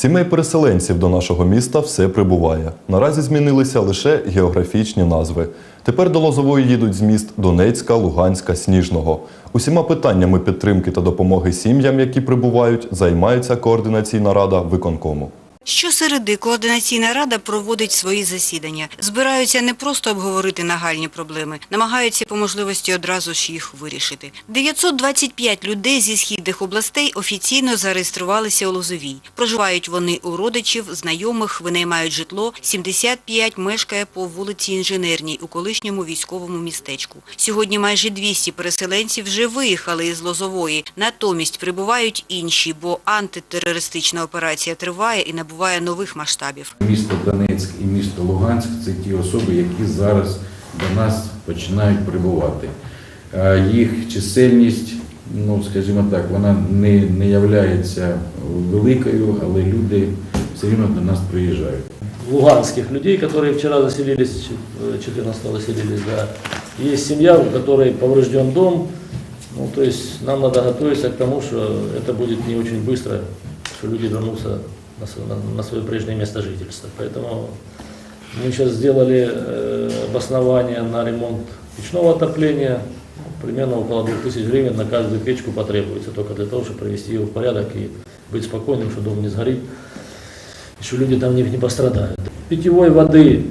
Сімей переселенців до нашого міста все прибуває. Наразі змінилися лише географічні назви. Тепер до Лозової їдуть з міст Донецька, Луганська, Сніжного. Усіма питаннями підтримки та допомоги сім'ям, які прибувають, займається координаційна рада виконкому. Щосереди координаційна рада проводить свої засідання. Збираються не просто обговорити нагальні проблеми, намагаються по можливості одразу ж їх вирішити. 925 людей зі східних областей офіційно зареєструвалися у Лозовій. Проживають вони у родичів, знайомих, винаймають житло. 75 мешкає по вулиці Інженерній у колишньому військовому містечку. Сьогодні майже 200 переселенців вже виїхали із Лозової. Натомість прибувають інші, бо антитерористична операція триває і набуває нових масштабів. Місто Донецьк і місто Луганськ це ті особи, які зараз до нас починають прибувати. Е, Їх чисельність, ну скажімо так, вона не, не являється великою, але люди все рівно до нас приїжджають. луганских людей, которые вчера заселились, э, 14 заселились, да. Есть семья, у которой поврежден дом, ну, то есть нам надо готовиться к тому, что это будет не очень быстро, что люди вернутся на, на- свое прежнее место жительства. Поэтому мы сейчас сделали э, обоснование на ремонт печного отопления, примерно около 2000 гривен на каждую печку потребуется, только для того, чтобы привести его в порядок и быть спокойным, что дом не сгорит что люди там не, не пострадают. Питьевой воды,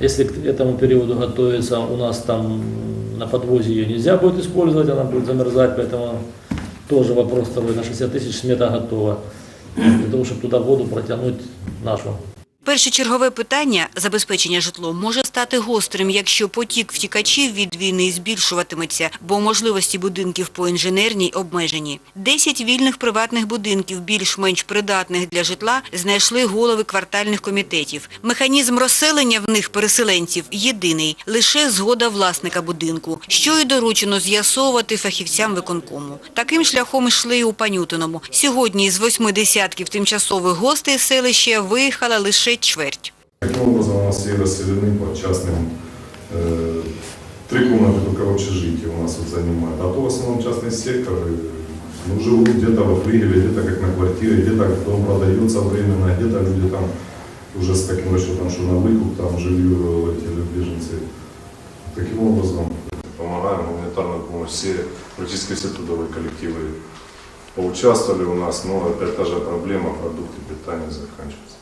если к этому периоду готовится, у нас там на подвозе ее нельзя будет использовать, она будет замерзать, поэтому тоже вопрос второй, на 60 тысяч смета готова, для того, чтобы туда воду протянуть нашу. Першочергове питання – забезпечення житлом – може стати гострим, якщо потік втікачів від війни збільшуватиметься, бо можливості будинків по інженерній обмежені. Десять вільних приватних будинків, більш-менш придатних для житла, знайшли голови квартальних комітетів. Механізм розселення в них переселенців єдиний – лише згода власника будинку, що і доручено з'ясовувати фахівцям виконкому. Таким шляхом йшли і у Панютиному. Сьогодні з восьми десятків тимчасових гостей селища виїхала лише чверть. Таким образом, у нас все расселены по частным, э, три комнаты только в общежитии у нас вот занимают, а то в основном частный сектор, ну, живут где-то во флигеле, где-то как на квартире, где-то дом продается временно, где-то люди там уже с таким расчетом, что на выкуп там жилье эти беженцы. Таким образом, помогаем гуманитарную помощь, все, практически все трудовые коллективы поучаствовали у нас, но опять та же проблема, продукты питания заканчиваются.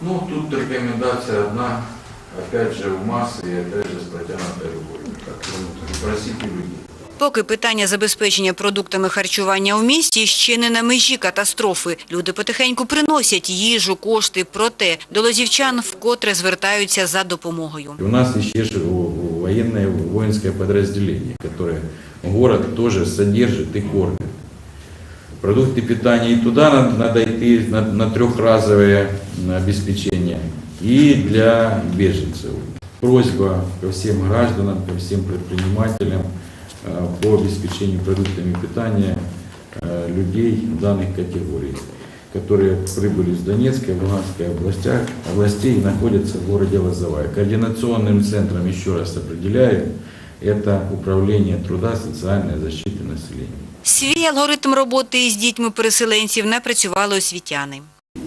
Ну, тут рекомендация одна, опять же, в массы и опять же с протянутой рукой. Просите людей. Поки питання забезпечення продуктами харчування у місті ще не на межі катастрофи. Люди потихеньку приносять їжу, кошти, проте до лозівчан вкотре звертаються за допомогою. У нас еще же во- во- военное воинское подразделение, город тоже содержит и кормит. Продукты питания и туда надо, надо идти на, на трехразовое обеспечение, и для беженцев. Просьба ко всем гражданам, ко всем предпринимателям э, по обеспечению продуктами питания э, людей данных категорий, которые прибыли из Донецкой, Луганской областях, областей и находятся в городе Лозовая. Координационным центром, еще раз определяю, это Управление труда, социальной защиты населения. Свій алгоритм роботи із дітьми переселенців напрацювали освітяни.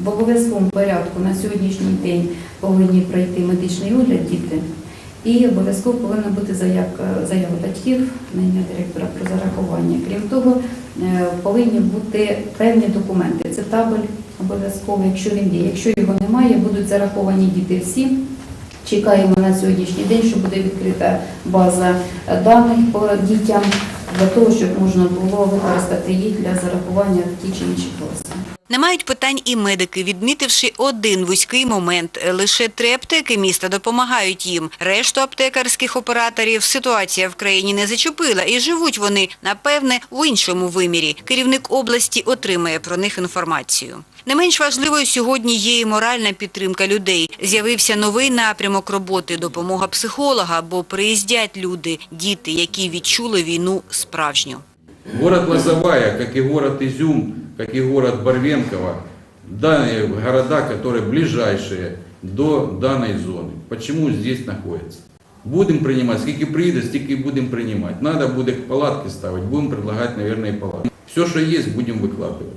В обов'язковому порядку на сьогоднішній день повинні пройти медичний огляд діти. І обов'язково повинна бути заява батьків на ім'я директора про зарахування. Крім того, е, повинні бути певні документи. Це табель обов'язково, якщо він є. Якщо його немає, будуть зараховані діти всі. Чекаємо на сьогоднішній день, що буде відкрита база даних по дітям для того, щоб можна було використати їх для зарахування в ті чи інші класи. Не мають питань і медики, відмітивши один вузький момент. Лише три аптеки міста допомагають їм. Решту аптекарських операторів ситуація в країні не зачепила і живуть вони, напевне, в іншому вимірі. Керівник області отримає про них інформацію. Не менш важливою сьогодні є і моральна підтримка людей. З'явився новий напрямок роботи – допомога психолога, бо приїздять люди, діти, які відчули війну справжню. Город Лозовая, как и город Изюм, как и город Барвенково, данные города, которые ближайшие до данной зоны. Почему здесь находятся? Будем принимать, сколько приедет, столько и будем принимать. Надо будет палатки ставить, будем предлагать, наверное, и палатки. Все, что есть, будем выкладывать.